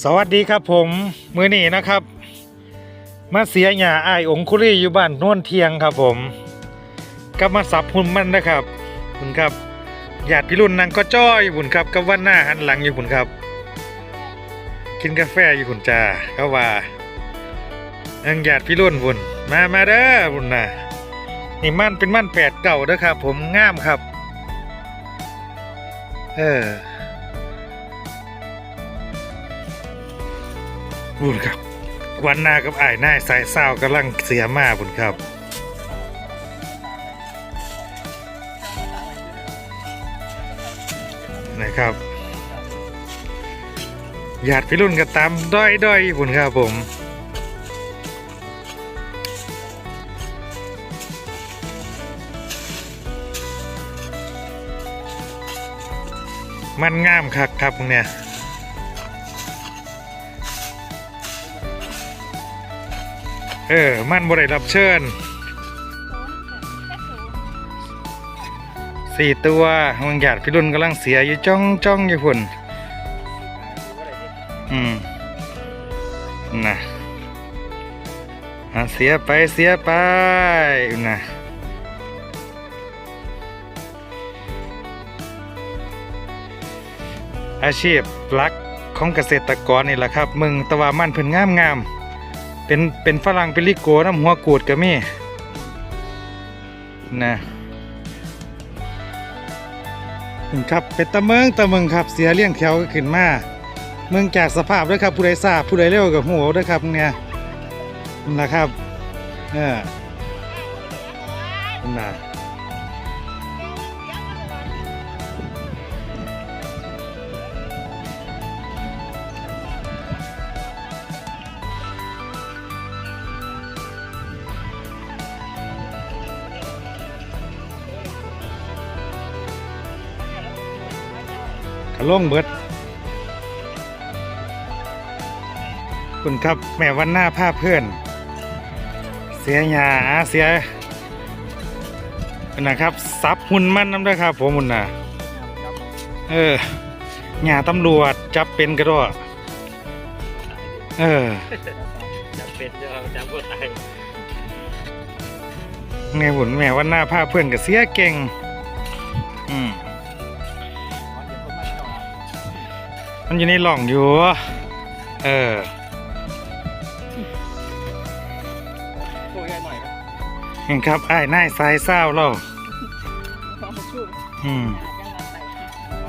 สวัสดีครับผมมือนี้นะครับ มาเสียหยาอายองคุรีอยู่บ้านโนนเทียงครับผมก็มาสับหุ่นมันนะครับคุณครับญาติพี่รุ่นนางก็จ้อยอยู่คุณครับกับวันหน้าหันหลังอยู่คุณครับ กินกาแฟอยู่คุณจ้าก็ว่าอังญาติพี่รุ่นคุณมามาเด้อคุณนะนี่มันเป็นมันแปดเก่าเด้อครับ ผมงามครับ เออ บุญครับ วันหน้ากับอ้ายนายสายเศร้ากำลังเสียมาบุญครับนะครับญาติพี่รุ่นก็ตามด้อยด้อยๆบุญครับผมมันงามคักครับพวกเนี่ย เออ มันบ่ได้รับเชิญสี่ตัวบางหยาดพี่รุ่นกำลังเสียอยู่จ้องจ้องอยู่พุ่นอืมนะเสียไปเสียไปนะอาชีพหลักของเกษตรกรนี่แหละครับ มึงตะวามันเพิ่นงามงาม เป็นเป็นฝรั่งเป็นลิโกน้ำหัวกูดก็มีนะอืมครับเป็นตะเมืองตะเมืองครับเสียเลี้ยงแถวขึ้นมาเมืองจากสภาพด้วยครับผู้ใดทราบผู้ใดเร็วกับหัวด้วยครับเนี่ยนั่นนะครับเนี่ยนะ ล่งเบิดคุณครับแม่วันหน้าผ้าเพื่อน เสียหยาเสียนะครับซับหุ่นมันน้ำด้วยครับผมหุ่นน่ะเออหยาตำรวจจับเป็นกระโดดเออจับเป็ดจะเอาจับก็ตายแม่หุ่นแม่วันหน้าผ้าเพื่อนกับเสียเก่ง อืม มันอยู่ในหล่องอยู่ เออ ตัวใหญ่หน่อยครับเห็นครับไอ้ายนายสายเศร้าเราอืม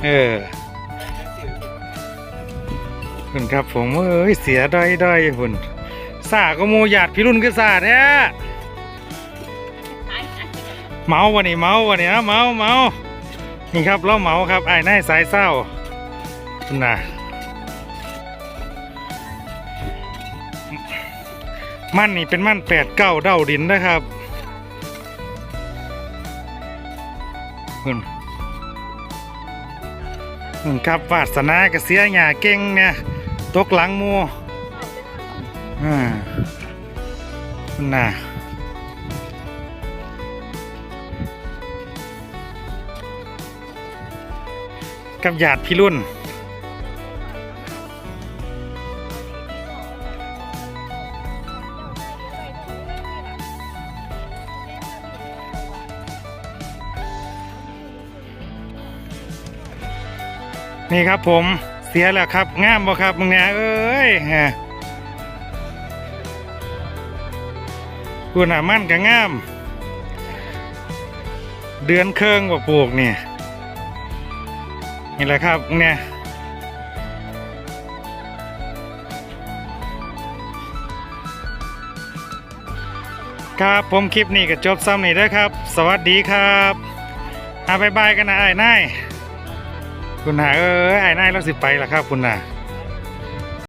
เออคุณครับผมเอ้ยเสียด้อยด้อยหุ่นซาก็โมหยาดพี่รุ่นก็ซาแท้เมาวันนี้เมาวันนี้นะเมาเมานี่ครับเราเมาครับไอ้ายนายสายเศร้าคุณ น่ะมันนี่เป็นมันแปดเก้าเด้าดินนะครับคุณคุณครับวาสนากระเสียหยาเก่งเนี่ยตกหลังมูอ่าน่ะกับญาติพี่รุ่น นี่ครับผมเสียแล้วครับงามบ่ครับมึงเนี่ยเอ้ยฮะกูน่ะมั่นกับงาม เดือนเครื่องกว่าปลูกนี่นี่แหละครับเนี่ยครับผมคลิปนี้ก็จบซ้ำนี่ด้อครับ สวัสดีครับอาบายบายกันนะไอ้นาย คุณนาเอ้ยไอ้นายเราสิไปล่ะครับคุณนา